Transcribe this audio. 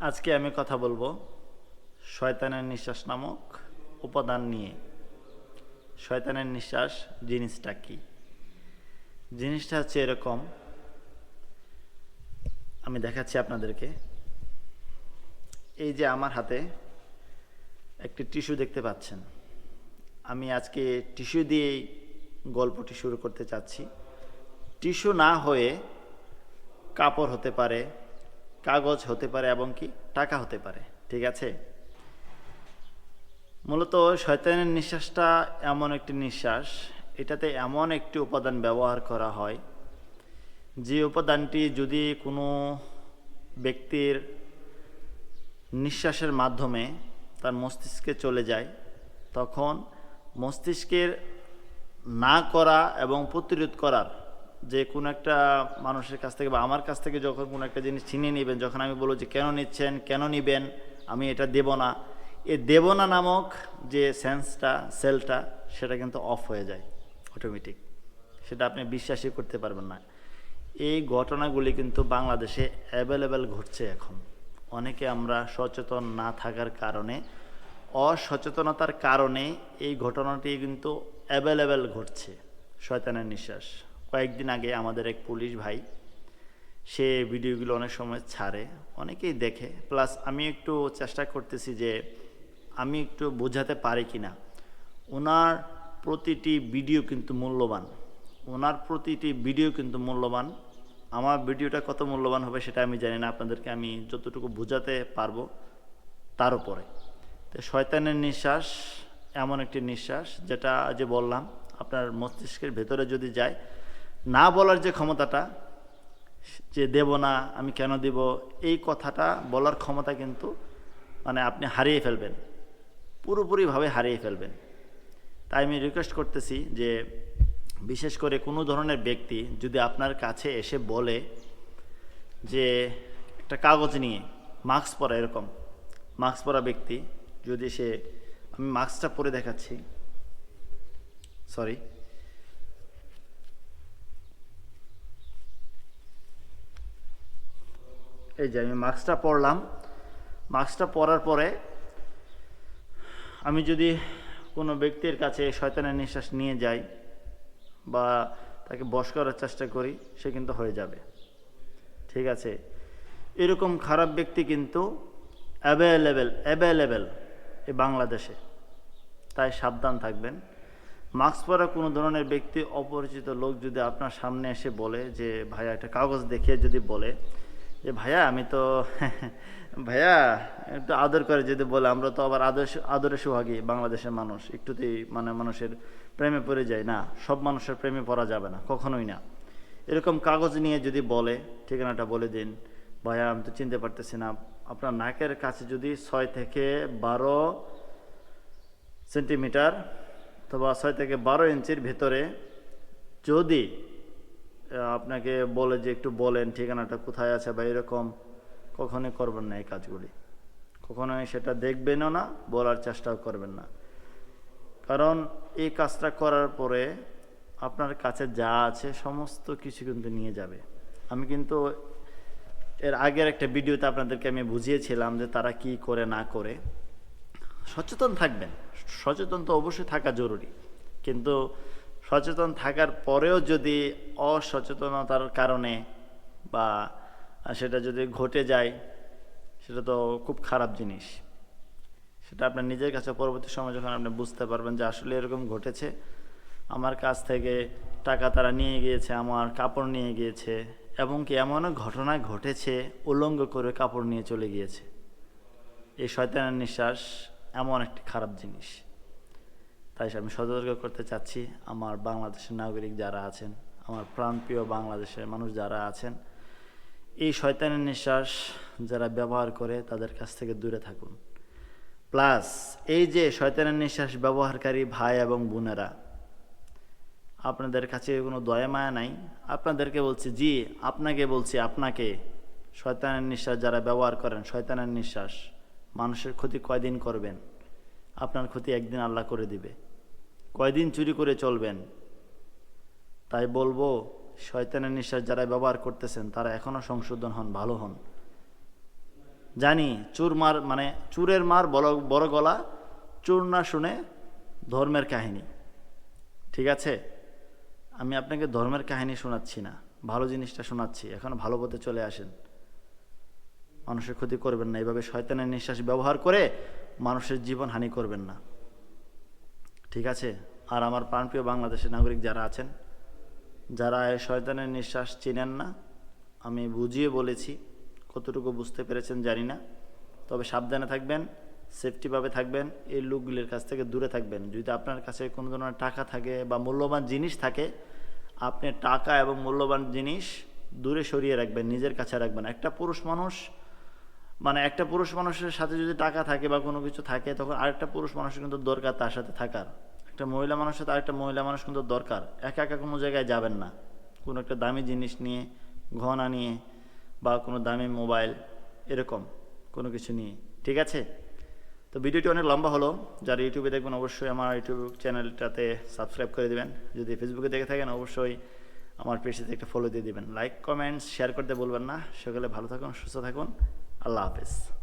আজকে আমি কথা বলব শয়তানের নিঃশ্বাস নামক উপাদান নিয়ে। শয়তানের নিঃশ্বাস জিনিসটা কি? জিনিসটা হচ্ছে এরকম। আমি দেখাচ্ছি আপনাদেরকে। এই যে আমার হাতে একটি টিস্যু দেখতে পাচ্ছেন। আমি আজকে টিস্যু দিয়েই গল্পটি শুরু করতে চাচ্ছি। টিস্যু না হয়ে কাপড় হতে পারে কাগজ হতে পারে এবং কি টাকা হতে পারে, ঠিক আছে? মূলত শয়তানের নিঃশ্বাসটা এমন একটি নিঃশ্বাস, এটাতে এমন একটি উপাদান ব্যবহার করা হয়, যে উপাদানটি যদি কোনো ব্যক্তির নিঃশ্বাসের মাধ্যমে তার মস্তিষ্কে চলে যায়, তখন মস্তিষ্কের না করা এবং প্রতিরোধ করার যে কোনো একটা মানুষের কাছ থেকে বা আমার কাছ থেকে যখন কোনো একটা জিনিস ছিনিয়ে নেবেন, যখন আমি বলব যে কেন নিচ্ছেন, কেন নিবেন, আমি এটা দেব না, এ দেব না নামক যে সেন্সটা, সেলটা, সেটা কিন্তু অফ হয়ে যায় অটোমেটিক সেটা আপনি বিশ্বাসই করতে পারবেন না। এই ঘটনাগুলি কিন্তু বাংলাদেশে অ্যাভেলেবেল ঘটছে এখন। অনেকে আমরা সচেতন না থাকার কারণে, অসচেতনতার কারণে এই ঘটনাটি কিন্তু অ্যাভেলেবেল ঘটছে, শয়তানের নিঃশ্বাস। কয়েকদিন আগে আমাদের এক পুলিশ ভাই, সে ভিডিওগুলো অনেক সময় ছাড়ে, অনেকেই দেখে। প্লাস আমি একটু চেষ্টা করতেছি যে আমি একটু বোঝাতে পারি কি না ওনার প্রতিটি ভিডিও কিন্তু মূল্যবান। ওনার প্রতিটি ভিডিও কিন্তু মূল্যবান। আমার ভিডিওটা কত মূল্যবান হবে সেটা আমি জানি না। আপনাদেরকে আমি যতটুকু বোঝাতে পারব তার উপরে। তো শয়তানের নিঃশ্বাস, এমন একটি নিঃশ্বাস, যেটা যে বললাম, আপনার মস্তিষ্কের ভেতরে যদি যায় না বলার যে ক্ষমতাটা, যে দেব না, আমি কেন দিব, এই কথাটা বলার ক্ষমতা কিন্তু মানে আপনি হারিয়ে ফেলবেন। পুরোপুরিভাবে হারিয়ে ফেলবেন। তাই আমি রিকোয়েস্ট করতেছি যে, বিশেষ করে কোনো ধরনের ব্যক্তি যদি আপনার কাছে এসে বলে যে, একটা কাগজ নিয়ে মাস্ক পরা এরকম মাস্ক পরা ব্যক্তি, যদি সে, আমি মাস্কটা পরে দেখাচ্ছি সরি এই যে আমি মাস্কটা পরলাম মাস্কটা পরার পরে আমি যদি কোনো ব্যক্তির কাছে শয়তানের নিঃশ্বাস নিয়ে যাই বা তাকে বশ করার চেষ্টা করি, সে কিন্তু হয়ে যাবে। ঠিক আছে? এরকম খারাপ ব্যক্তি কিন্তু অ্যাভেলেবেল অ্যাভেলেবেল এই বাংলাদেশে। তাই সাবধান থাকবেন। মাস্ক পরা কোনো ধরনের ব্যক্তি, অপরিচিত লোক যদি আপনার সামনে এসে বলে যে, ভাইয়া, একটা কাগজ দেখিয়ে যদি বলে যে ভাইয়া, আমি তো ভাইয়া, একটু আদর করে যদি বলে, আমরা তো আবার আদর আদরে সোহাগী, বাংলাদেশের মানুষ। একটুতেই মানে মানুষের প্রেমে পড়ে যায়। না, সব মানুষের প্রেমে পড়া যাবে না, কখনোই না। এরকম কাগজ নিয়ে যদি বলে, ঠিকানাটা বলে দিন। ভাইয়া, আমি তো চিনতে পারতেছি না। আপনার নাকের কাছে যদি ছয় থেকে বারো সেন্টিমিটার অথবা ছয় থেকে বারো ইঞ্চির ভেতরে যদি আপনাকে বলে যে একটু বলেন ঠিকানাটা কোথায় আছে বা এরকম, কখনোই করবেন না এই কাজগুলি। কখনোই সেটা দেখবেনও না, বলার চেষ্টাও করবেন না। কারণ এই কাজটা করার পরে আপনার কাছে যা আছে সমস্ত কিছু কিন্তু নিয়ে যাবে। আমি কিন্তু এর আগের একটা ভিডিওতে আপনাদেরকে আমি বুঝিয়েছিলাম যে তারা কি করে না করে। সচেতন থাকবেন। সচেতন তো অবশ্যই থাকা জরুরি। কিন্তু সচেতন থাকার পরেও যদি অসচেতনতার কারণে বা সেটা যদি ঘটে যায়, সেটা তো খুব খারাপ জিনিস। সেটা আপনার নিজের কাছে পরবর্তী সময় যখন আপনি বুঝতে পারবেন যে আসলে এরকম ঘটেছে, আমার কাছ থেকে টাকা তারা নিয়ে গিয়েছে, আমার কাপড় নিয়ে গিয়েছে, এবং কি এমনও ঘটনা ঘটেছে, উলঙ্গ করে কাপড় নিয়ে চলে গিয়েছে। এই শয়তানের নিঃশ্বাস এমন একটি খারাপ জিনিস। তাই আমি সতর্ক করতে চাচ্ছি আমার বাংলাদেশের নাগরিক যারা আছেন, আমার প্রাণপ্রিয় বাংলাদেশের মানুষ যারা আছেন, এই শয়তানের নিঃশ্বাস যারা ব্যবহার করে তাদের কাছ থেকে দূরে থাকুন। প্লাস এই যে শয়তানের নিঃশ্বাস ব্যবহারকারী ভাই এবং বোনেরা, আপনাদের কাছে কোনো দয়া মায়া নাই? আপনাদেরকে বলছি, জি, আপনাকে বলছি, আপনাকে। শয়তানের নিঃশ্বাস যারা ব্যবহার করেন, শয়তানের নিঃশ্বাস মানুষের ক্ষতি কয়দিন করবেন? আপনার ক্ষতি একদিন আল্লাহ করে দিবে। কয়দিন চুরি করে চলবেন? তাই বলব, শয়তানের নিঃশ্বাস যারা ব্যবহার করতেছেন, তারা এখনও সংশোধন হন, ভালো হন। জানি, চুর মার মানে চুরের মার বড় বড় গলা, চুর না শুনে ধর্মের কাহিনী। ঠিক আছে? আমি আপনাকে ধর্মের কাহিনী শোনাচ্ছি না, ভালো জিনিসটা শোনাচ্ছি, এখন ভালো পথে চলে আসেন। মানুষের ক্ষতি করবেন না, এইভাবে শয়তানের নিঃশ্বাস ব্যবহার করে মানুষের জীবন হানি করবেন না। ঠিক আছে? আর আমার প্রাণপ্রিয় বাংলাদেশের নাগরিক যারা আছেন, যারা এই শয়তানের নিঃশ্বাস চিনেন না, আমি বুঝিয়ে বলেছি, কতটুকু বুঝতে পেরেছেন জানি না। তবে সাবধানে থাকবেন সেফটিভাবে থাকবেন, এই লোকগুলির কাছ থেকে দূরে থাকবেন। যদি আপনার কাছে কোনো ধরনের টাকা থাকে বা মূল্যবান জিনিস থাকে, আপনি টাকা এবং মূল্যবান জিনিস দূরে সরিয়ে রাখবেন, নিজের কাছে রাখবেন। একটা পুরুষ মানুষ মানে একটা পুরুষ মানুষের সাথে যদি টাকা থাকে বা কোনো কিছু থাকে, তখন আরেকটা পুরুষ মানুষের কিন্তু দরকার তার সাথে থাকার। একটা মহিলা মানুষের সাথে আরেকটা মহিলা মানুষ কিন্তু দরকার। একা একা কোনো জায়গায় যাবেন না। কোনো একটা দামি জিনিস নিয়ে, গহনা নিয়ে বা কোনো দামি মোবাইল, এরকম কোনো কিছু নিয়ে। ঠিক আছে? তো ভিডিওটি অনেক লম্বা হলো। যারা ইউটিউবে দেখবেন অবশ্যই আমার ইউটিউব চ্যানেলটাতে সাবস্ক্রাইব করে দেবেন। যদি ফেসবুকে দেখে থাকেন, অবশ্যই আমার পেজটিতে একটা ফলো দিয়ে দিবেন। লাইক কমেন্টস শেয়ার করতে বলবেন না। সকলে ভালো থাকুন, সুস্থ থাকুন। আল্লাহ হাফেজ